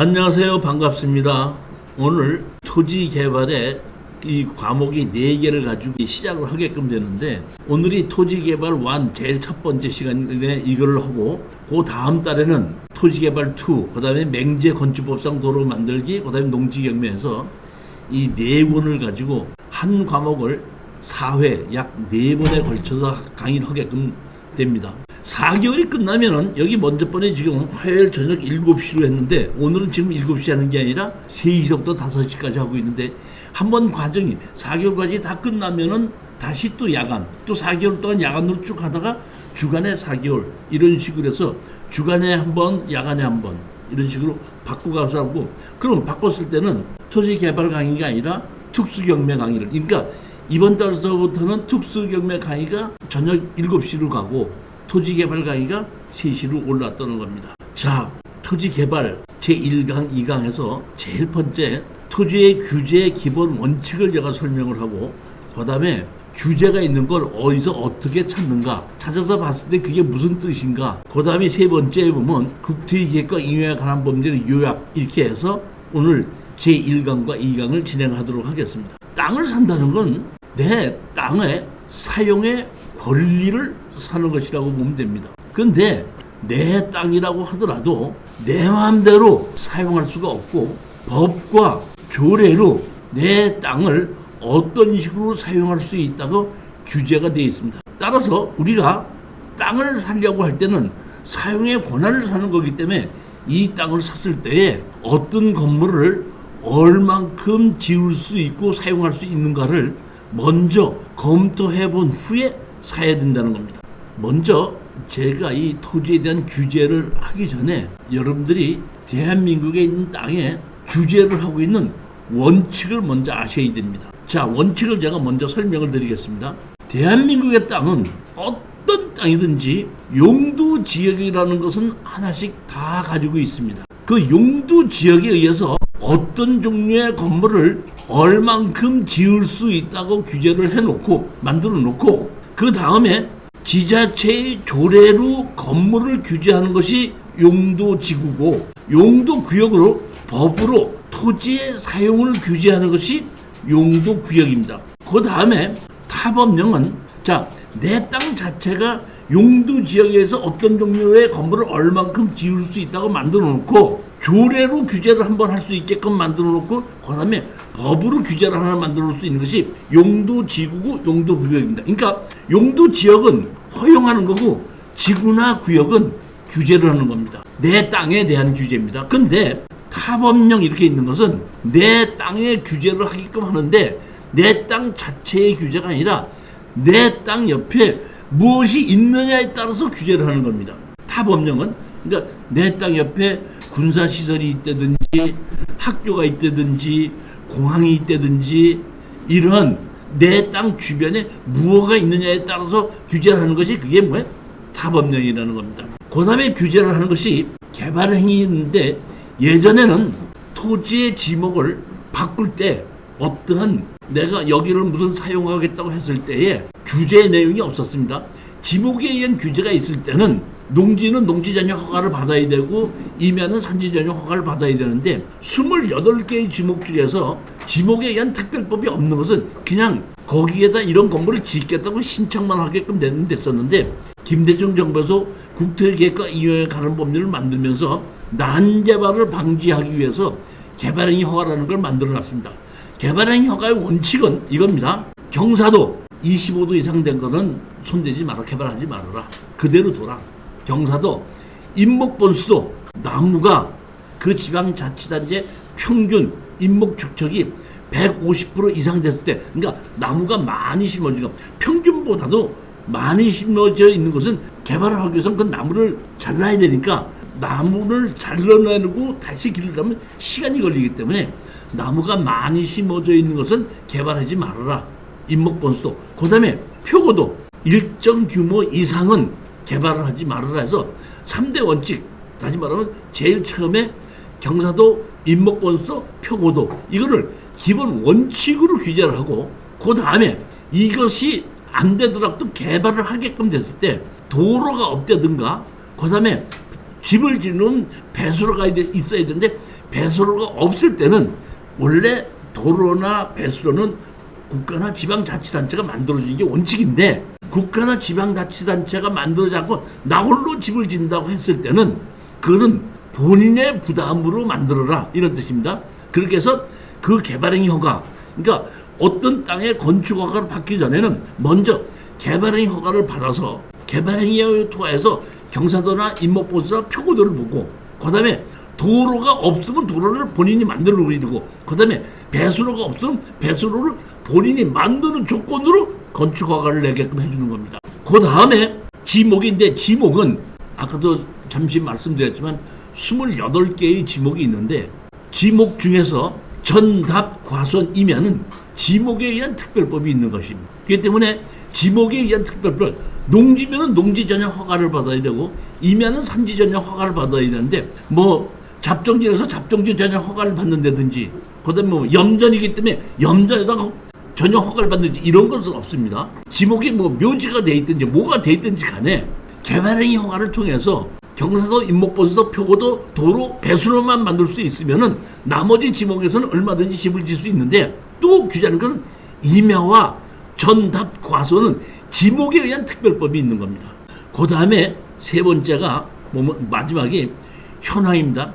안녕하세요. 반갑습니다. 오늘 토지 개발의 이 과목이 네개를 가지고 시작을 하게끔 되는데 오늘이 토지 개발 1 제일 첫 번째 시간에 이걸 하고 그 다음 달에는 토지 개발 2 그 다음에 맹제 건축법상 도로 만들기 그 다음에 농지 경매에서 이 네 권을 가지고 한 과목을 4회 약 네번에 걸쳐서 강의를 하게끔 됩니다. 4개월이 끝나면은 여기 먼저 번에 지금 화요일 저녁 7시로 했는데 오늘은 지금 7시 하는 게 아니라 3시부터 5시까지 하고 있는데 한 번 과정이 4개월까지 다 끝나면은 다시 또 야간 또 4개월 동안 야간으로 쭉 하다가 주간에 4개월 이런 식으로 해서 주간에 한 번 야간에 한 번 이런 식으로 바꾸가서 하고 그럼 바꿨을 때는 토지 개발 강의가 아니라 특수 경매 강의를. 그러니까 이번 달서부터는 특수 경매 강의가 저녁 7시로 가고 토지 개발 강의가 3시로 올랐다는 겁니다. 자, 토지 개발 제1강, 2강에서 제일 번째 토지의 규제 기본 원칙을 제가 설명을 하고 그 다음에 규제가 있는 걸 어디서 어떻게 찾는가 찾아서 봤을 때 그게 무슨 뜻인가 그 다음에 세 번째에 보면 국토의 계획과 인용에 관한 법률의 요약 이렇게 해서 오늘 제1강과 2강을 진행하도록 하겠습니다 땅을 산다는 건 내 땅의 사용의 권리를 사는 것이라고 보면 됩니다 근데 내 땅이라고 하더라도 내 마음대로 사용할 수가 없고 법과 조례로 내 땅을 어떤 식으로 사용할 수 있다고 규제가 되어 있습니다. 따라서 우리가 땅을 살려고 할 때는 사용의 권한을 사는 거기 때문에 이 땅을 샀을 때에 어떤 건물을 얼만큼 지을 수 있고 사용할 수 있는가를 먼저 검토해 본 후에 사야 된다는 겁니다. 먼저 제가 이 토지에 대한 규제를 하기 전에 여러분들이 대한민국에 있는 땅에 규제를 하고 있는 원칙을 먼저 아셔야 됩니다. 자, 원칙을 제가 먼저 설명을 드리겠습니다. 대한민국의 땅은 어떤 땅이든지 용도 지역이라는 것은 하나씩 다 가지고 있습니다. 그 용도 지역에 의해서 어떤 종류의 건물을 얼만큼 지을 수 있다고 규제를 해놓고 만들어 놓고 그 다음에 지자체의 조례로 건물을 규제하는 것이 용도지구고 용도구역으로 법으로 토지의 사용을 규제하는 것이 용도구역입니다. 그 다음에 타법령은 자 내 땅 자체가 용도 지역에서 어떤 종류의 건물을 얼만큼 지을 수 있다고 만들어 놓고 조례로 규제를 한번 할 수 있게끔 만들어 놓고 그 다음에 법으로 규제를 하나 만들어 놓을 수 있는 것이 용도 지구고 용도 구역입니다. 그러니까 용도 지역은 허용하는 거고 지구나 구역은 규제를 하는 겁니다. 내 땅에 대한 규제입니다. 근데 타법령 이렇게 있는 것은 내 땅에 규제를 하게끔 하는데 내 땅 자체의 규제가 아니라 내 땅 옆에 무엇이 있느냐에 따라서 규제를 하는 겁니다. 타법령은 그러니까 내 땅 옆에 군사 시설이 있다든지 학교가 있다든지 공항이 있다든지 이런 내 땅 주변에 무엇가 있느냐에 따라서 규제를 하는 것이 그게 뭐야? 타법령이라는 겁니다. 그 다음에 규제를 하는 것이 개발 행위인데 예전에는 토지의 지목을 바꿀 때 어떠한 내가 여기를 무슨 사용하겠다고 했을 때에 규제 내용이 없었습니다. 지목에 의한 규제가 있을 때는 농지는 농지 전용 허가를 받아야 되고 임야는 산지 전용 허가를 받아야 되는데 28개의 지목 중에서 지목에 의한 특별법이 없는 것은 그냥 거기에다 이런 건물을 짓겠다고 신청만 하게끔 되는 됐었는데 김대중 정부에서 국토계획과 이용에 관한 법률을 만들면서 난개발을 방지하기 위해서 개발행위 허가라는 걸 만들어 놨습니다. 개발행위 허가의 원칙은 이겁니다. 경사도 25도 이상 된 거는 손대지 마라, 개발하지 말아라. 그대로 둬라. 경사도 인목번수도 나무가 그 지방자치단지의 평균 인목 축척이 150% 이상 됐을 때, 그러니까 나무가 많이 심어지고 평균보다도 많이 심어져 있는 것은 개발을 하기 위해서는 그 나무를 잘라야 되니까 나무를 잘라내고 다시 기르려면 시간이 걸리기 때문에 나무가 많이 심어져 있는 것은 개발하지 말아라. 인목번수도. 그 다음에 표고도 일정 규모 이상은 개발을 하지 말아라 해서 3대 원칙. 다시 말하면 제일 처음에 경사도, 인목번수, 표고도. 이거를 기본 원칙으로 규제를 하고 그 다음에 이것이 안 되더라도 개발을 하게끔 됐을 때 도로가 없다든가 그 다음에 집을 짓는 배수로가 있어야 되는데 배수로가 없을 때는 원래 도로나 배수로는 국가나 지방자치단체가 만들어주는 게 원칙인데 국가나 지방자치단체가 만들어지 않고 나 홀로 집을 짓는다고 했을 때는 그거는 본인의 부담으로 만들어라 이런 뜻입니다. 그렇게 해서 그 개발행위 허가 그러니까 어떤 땅에 건축 허가를 받기 전에는 먼저 개발행위 허가를 받아서 개발행위에 통해서 경사도나 임목보수나 표고도를 보고 그 다음에 도로가 없으면 도로를 본인이 만들어 놓고 그 다음에 배수로가 없으면 배수로를 본인이 만드는 조건으로 건축 허가를 내게끔 해주는 겁니다. 그 다음에 지목인데 지목은 아까도 잠시 말씀드렸지만 28개의 지목이 있는데 지목 중에서 전답 과선 이면은 지목에 의한 특별법이 있는 것입니다. 그렇기 때문에 지목에 의한 특별법 농지면은 농지 전용 허가를 받아야 되고 임야는 산지 전용 허가를 받아야 되는데 뭐 잡종지에서 잡종지 전용 허가를 받는다든지 그다음에 뭐 염전이기 때문에 염전에다가 전용 허가를 받는지 이런 것은 없습니다. 지목이 뭐 묘지가 돼 있든지 뭐가 돼 있든지 간에 개발행위 허가를 통해서 경사도 임목보수도 표고도 도로 배수로만 만들 수 있으면은 나머지 지목에서는 얼마든지 집을 질 수 있는데 또 규제하는 것은 임야와 전답 과소는 지목에 의한 특별법이 있는 겁니다. 그 다음에 세 번째가 뭐 마지막이 현황입니다.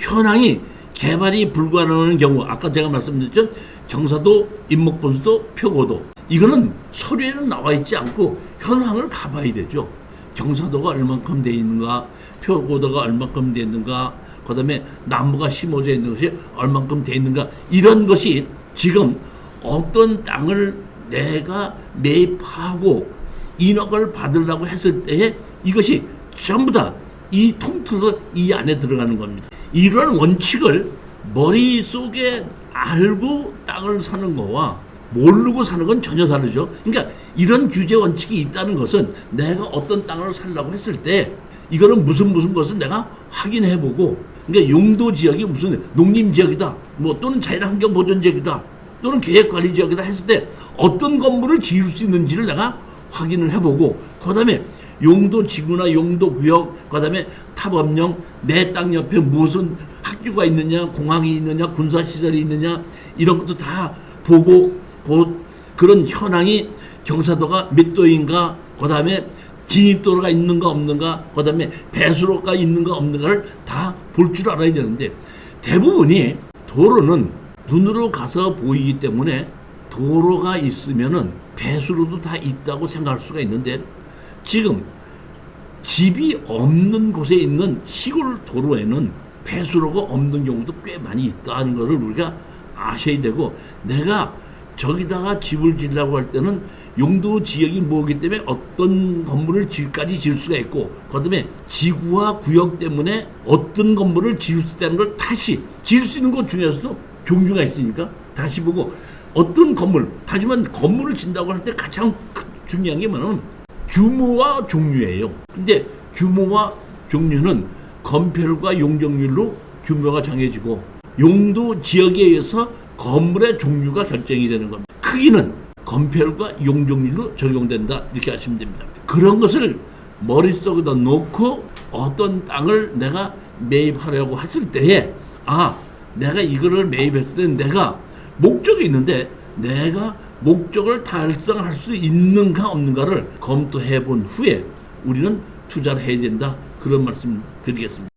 현황이 개발이 불가능한 경우 아까 제가 말씀드렸죠 경사도 임목본수도 표고도 이거는 서류에는 나와 있지 않고 현황을 가봐야 되죠. 경사도가 얼만큼 돼 있는가, 표고도가 얼만큼 돼 있는가, 그 다음에 나무가 심어져 있는 것이 얼만큼 돼 있는가 이런 것이 지금 어떤 땅을 내가 매입하고 인허가를 받으려고 했을 때에 이것이 전부 다 이 통틀어서 이 안에 들어가는 겁니다. 이러한 원칙을 머릿속에 알고 땅을 사는 거와 모르고 사는 건 전혀 다르죠. 그러니까 이런 규제 원칙이 있다는 것은 내가 어떤 땅을 살라고 했을 때 이거는 무슨 무슨 것은 내가 확인해 보고 그러니까 용도 지역이 무슨 농림 지역이다. 뭐 또는 자연환경 보존 지역이다. 또는 계획 관리 지역이다 했을 때 어떤 건물을 지을 수 있는지를 내가 확인을 해 보고 그다음에 용도 지구나 용도 구역 그다음에 타법령 내 땅 옆에 무슨 학교가 있느냐 공항이 있느냐 군사 시설이 있느냐 이런 것도 다 보고 그 그런 현황이 경사도가 몇 도인가 그다음에 진입도로가 있는가 없는가 그다음에 배수로가 있는가 없는가를 다 볼 줄 알아야 되는데 대부분이 도로는 눈으로 가서 보이기 때문에 도로가 있으면은 배수로도 다 있다고 생각할 수가 있는데 지금 집이 없는 곳에 있는 시골 도로에는 배수로가 없는 경우도 꽤 많이 있다는 것을 우리가 아셔야 되고 내가 저기다가 집을 지으려고 할 때는 용도 지역이 뭐기 때문에 어떤 건물을 지까지 지을 수가 있고 그다음에 지구와 구역 때문에 어떤 건물을 지을 수 있다는 걸 다시 지을 수 있는 것 중에서도 종류가 있으니까 다시 보고 어떤 건물 하지만 건물을 진다고 할 때 가장 큰- 중요한 게 뭐냐면 규모와 종류예요. 근데 규모와 종류는 건폐율과 용적률로 규모가 정해지고 용도 지역에 의해서 건물의 종류가 결정이 되는 겁니다. 크기는 건폐율과 용적률로 적용된다 이렇게 하시면 됩니다. 그런 것을 머릿속에다 놓고 어떤 땅을 내가 매입하려고 했을 때에 아 내가 이거를 매입했을 때 내가 목적이 있는데 내가 목적을 달성할 수 있는가 없는가를 검토해 본 후에 우리는 투자를 해야 된다 그런 말씀 드리겠습니다.